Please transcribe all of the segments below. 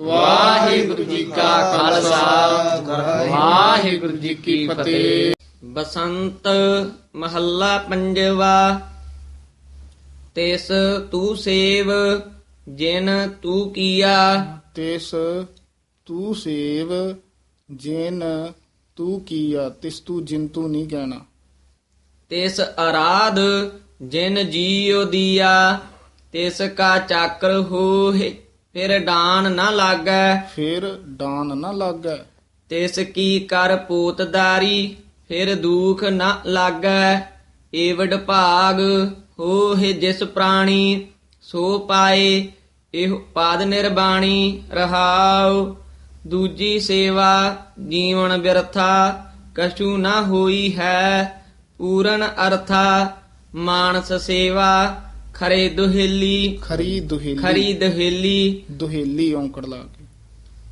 ਵਾਹਿਗੁਰੂ ਜੀ ਕਾ ਖਾਲਸਾ। ਵਾਹਿਗੁਰੂ ਜੀ ਕੀ ਫਤਿਹ। ਬਸੰਤ ਮਹੱਲਾ ਪੰਜਵਾ। ਤਿਸ ਤੂ ਸੇਵ ਜਿਨ ਤੂ ਕੀਆ। ਤਿਸ ਤੂ ਸੇਵ ਜਿਨ ਤੂ ਕੀਆ। ਤਿਸ ਤੂ ਜਿਨ ਤੂ ਨਹੀਂ ਕਹਿਣਾ। ਤਿਸ ਅਰਾਧ ਜਿਨ ਜੀਉ ਦੀਆ। ਤਿਸ ਕਾ ਚਾਕਰ ਹੋਏ ਫਿਰ ਡਾਨ ਨਾ ਲਾਗੈ। ਫਿਰ ਡਾਨ ਨਾ ਲੱਗੈ। ਤਿਸ ਕੀ ਕਰ ਪੂਤਦਾਰੀ ਫਿਰ ਦੁਖ ਨਾ ਲਾਗੈ। ਏਵਡ ਭਾਗ ਹੋਏ ਜਿਸ ਪ੍ਰਾਣੀ ਸੋ ਪਾਏ ਇਹ ਪਾਦ ਨਿਰਬਾਣੀ ਰਹਾਉ। ਦੂਜੀ ਸੇਵਾ ਜੀਵਨ ਬਿਰਥਾ ਕਛੂ ਨਾ ਹੋਈ ਹੈ ਪੂਰਨ ਅਰਥਾ ਮਾਨਸ ਸੇਵਾ। ਖਰੇ ਦੁਹੇਲੀ ਖਰੀ ਦੁਹੇਲੀ ਖਰੀ ਦੁਹੇਲੀ ਦੁਹੇਲੀ ਔਂਕੜ ਲਾ ਕੇ।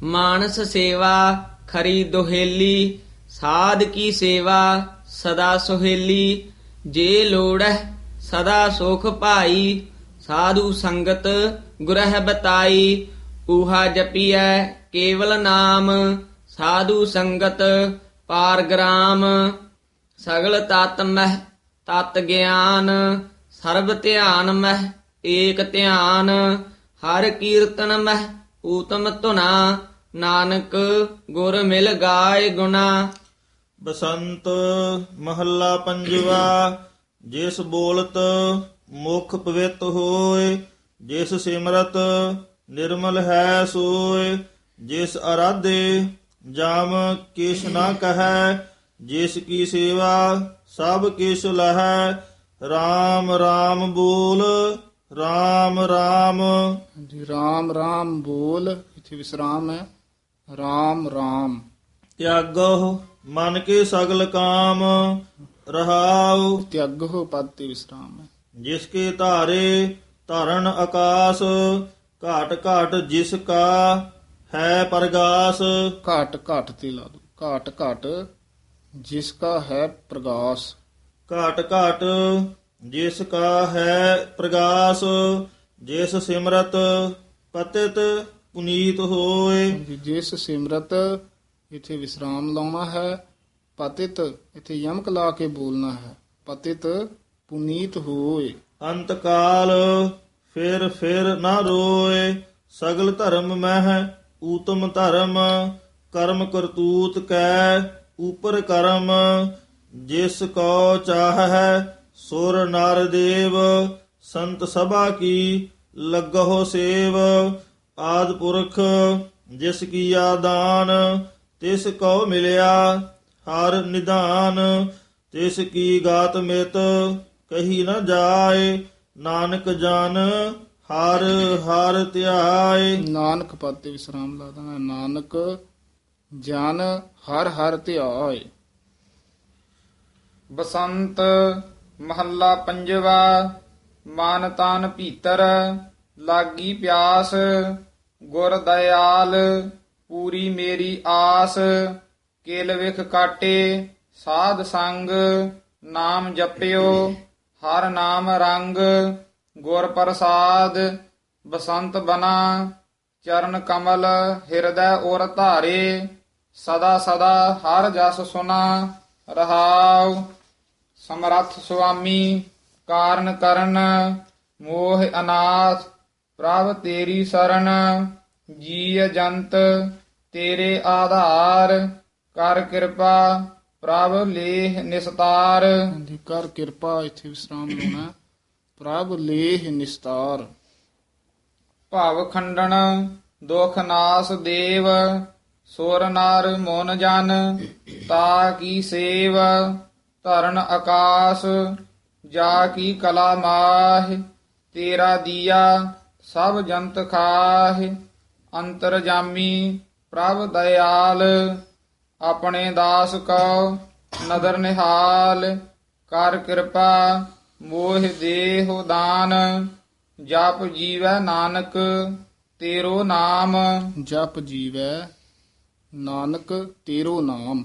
ਮਾਨਸ ਸੇਵਾ ਖਰੀ ਦੁਹੇਲੀ ਸਾਧ ਕੀ ਸੇਵਾ ਸਦਾ ਸੁਹੇਲੀ ਜੇ ਲੋੜੈ ਸਦਾ ਸੁਖ ਭਾਈ ਸਾਧੂ ਸੰਗਤ ਗੁਰਹਿ ਬਤਾਈ ਊਹਾ ਜਪੀਐ ਕੇਵਲ ਨਾਮ ਸਾਧੂ ਸੰਗਤ ਪਾਰ ਗ੍ਰਾਮ ਸਗਲ ਤਤ ਮਹਿ ਤਤ ਗਿਆਨ ਸਰਬ ਧਿਆਨ ਮਹਿ, ਏਕ ਧਿਆਨ, ਹਰ ਕੀਰਤਨ ਮਹਿ, ਊਤਮ ਧੁਨਾ, ਨਾਨਕ ਗੁਰ ਮਿਲ ਗਾਏ ਗੁਣਾ। ਬਸੰਤ ਮਹੱਲਾ ਪੰਜਵਾ, ਜਿਸ ਬੋਲਤ ਮੁਖ ਪਵਿੱਤ ਹੋਏ, ਜਿਸ ਸਿਮਰਤ ਨਿਰਮਲ ਹੈ ਸੋਏ, ਜਿਸ ਅਰਾਧੇ ਜਾਮ ਕਿਛ ਨਾ ਕਹੈ, ਜਿਸ ਕੀ ਸੇਵਾ ਸਭ ਕਿਛ ਲਹੈ RAM RAM ਬੋਲ RAM RAM ਜੀ ਰਾਮ ਰਾਮ ਬੋਲ ਇੱਥੇ ਵਿਸਰਾਮ ਹੈ। ਰਾਮ ਰਾਮ। ਤਿਆਗੋ ਮਨ ਕੇ ਸਗਲ ਕਾਮ ਰਹਾਉ। ਤਿਆਗੋ ਪਦ ਤੇ ਵਿਸਰਾਮ ਹੈ। ਜਿਸ ਕੇ ਧਾਰੇ ਧਰਨ ਆਕਾਸ ਘਾਟ ਘਾਟ ਜਿਸ ਕਾ ਹੈ ਪ੍ਰਗਾਸ। ਘਾਟ ਘਾਟ ਤੇ ਲਾ ਦੋ। ਘਾਟ ਘਾਟ ਜਿਸ ਕਾ ਹੈ ਪ੍ਰਗਾਸ। ਘਾਟ ਘਾਟ ਜਿਸ ਕਾ ਹੈ ਪ੍ਰਗਾਸ ਜਿਸ ਸਿਮਰਤ ਪਤਿਤ ਪੁਨੀਤ ਹੋਏ। ਜਿਸ ਸਿਮਰਤ ਇੱਥੇ ਵਿਸਰਾਮ ਲਾਉਣਾ ਹੈ ਪਤਿਤ ਇੱਥੇ ਯਮਕ ਲਾ ਕੇ ਬੋਲਣਾ ਹੈ ਪਤਿਤ ਪੁਨੀਤ ਹੋਏ। ਅੰਤ ਕਾਲ ਫਿਰ ਫਿਰ ਨਾ ਰੋਏ ਸਗਲ ਧਰਮ ਮਹਿ ਊਤਮ ਧਰਮ ਕਰਮ ਕਰਤੂਤ ਕੈ ਉਪਰ ਕਰਮ ਜਿਸ ਕੋ ਚਾਹੈ ਸੁਰ ਨਰ ਦੇਵ, ਸੰਤ ਸਭਾ ਕੀ ਲੱਗਹੁ ਸੇਵ, ਆਦ ਪੁਰਖ ਜਿਸ ਕੀ ਆਦਾਨ ਤਿਸ ਕੋ ਮਿਲਿਆ ਹਰ ਨਿਧਾਨ, ਤਿਸ ਕੀ ਗਾਤ ਮਿਤ ਕਹੀ ਨ ਜਾਏ, ਨਾਨਕ ਜਨ ਹਰ ਹਰ ਧਿਆਏ। ਨਾਨਕ ਪਦ ਤੇ ਵਿਸਰਾਮ ਲਾ ਦੇਣਾ, ਨਾਨਕ ਜਨ ਹਰ ਹਰ ਧਿਆਏ। ਬਸੰਤ ਮਹੱਲਾ ਪੰਜਵਾ, ਮਨ ਤਨ ਭੀਤਰ, ਲਾਗੀ ਪਿਆਸ, ਗੁਰ ਦਇਆਲ, ਪੂਰੀ ਮੇਰੀ ਆਸ, ਕੇਲ ਵਿਖ ਕਾਟੇ, ਸਾਧ ਸੰਗ, ਨਾਮ ਜਪਿਓ, ਹਰ ਨਾਮ ਰੰਗ, ਗੁਰ ਪ੍ਰਸਾਦ, ਬਸੰਤ ਬਨਾ, ਚਰਨ ਕਮਲ, ਹਿਰਦੈ ਔਰ ਧਾਰੇ, ਸਦਾ ਸਦਾ ਹਰ ਜਸ ਸੁਨਾ, ਰਹਾਉ। ਸਮਰੱਥ ਸੁਆਮੀ ਕਾਰਨ ਕਰਨ ਮੋਹ ਅਨਾਥ ਪ੍ਰਭ ਤੇਰੀ ਸਰਣ ਜੀਅ ਜੰਤ ਤੇਰੇ ਆਧਾਰ ਕਰ ਕਿਰਪਾ ਪ੍ਰਭ ਲੇਹ ਨਿਸਤਾਰ। ਕਰ ਕਿਰਪਾ ਇੱਥੇ ਵਿਸਰਾਮ ਲਾਉਣਾ। ਪ੍ਰਭ ਲੇਹ ਨਿਸਤਾਰ। ਭਾਵ ਖੰਡਨ ਦੁਖ ਨਾਸ ਦੇਵ ਸੁਰ ਨਰ ਮੋਨ ਜਨ ਤਾ ਕੀ ਸੇਵ। ਧਰਨ ਆਕਾਸ, ਜਾ ਕੀ ਕਲਾ ਮਾਹ, ਤੇਰਾ ਦੀਆ ਸਭ ਜੰਤ ਖਾਹ। ਅੰਤਰ ਜਾਮੀ ਪ੍ਰਭ ਦਇਆਲ, ਆਪਣੇ ਦਾਸ ਕੋ ਨਦਰ ਨਿਹਾਲ। ਕਰ ਕਿਰਪਾ, ਮੋਹ ਦੇਹੁ ਦਾਨ। ਜਪ ਜੀਵੈ ਨਾਨਕ, ਤੇਰੋ ਨਾਮ। ਜਪ ਜੀਵੈ ਨਾਨਕ, ਤੇਰੋ ਨਾਮ।